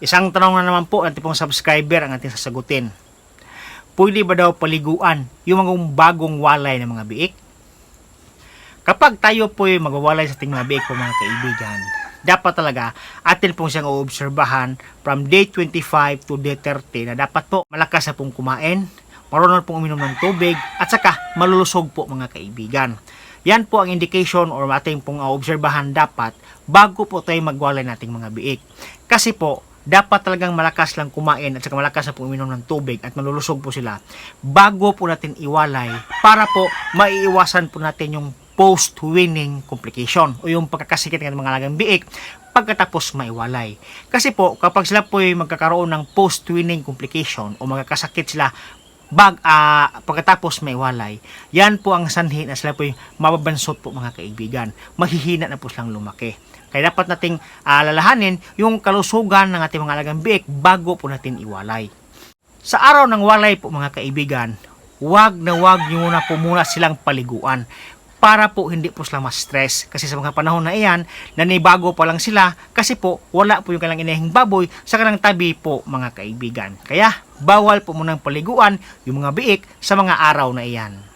Isang tanong na naman po ating pong subscriber ang ating sasagutin. Pwede ba daw paliguan yung mga bagong walay ng mga biik? Kapag tayo po yung magwawalay sa ating mga biik po mga kaibigan, dapat talaga atin pong siyang uobserbahan from day 25 to day 30 na dapat po malakas na pong kumain, marunong pong uminom ng tubig, at saka malulusog po mga kaibigan. Yan po ang indication or ating pong obserbahan dapat bago po tayo magwalay nating mga biik. Kasi po, dapat talagang malakas lang kumain at saka malakas na po uminom ng tubig at malulusog po sila bago po natin iwalay para po maiiwasan po natin yung post-winning complication o yung pagkakasikit ng mga alagang biik pagkatapos maiwalay. Kasi po, kapag sila po ay magkakaroon ng post-winning complication o magkakasakit sila bag ah, pagkatapos may walay, yan po ang sanhi na sila po yung mababansot po mga kaibigan. Mahihina na po silang lumaki. Kaya dapat nating alalahanin yung kalusugan ng ating mga alagang biik bago po natin iwalay. Sa araw ng walay po mga kaibigan, wag na wag nyo na po muna silang paliguan para po hindi po sila ma-stress. Kasi sa mga panahon na iyan nanibago pa lang sila kasi po wala po yung kailang inahing baboy sa kanilang tabi po mga kaibigan. Kaya bawal po munang paliguan yung mga biik sa mga araw na iyan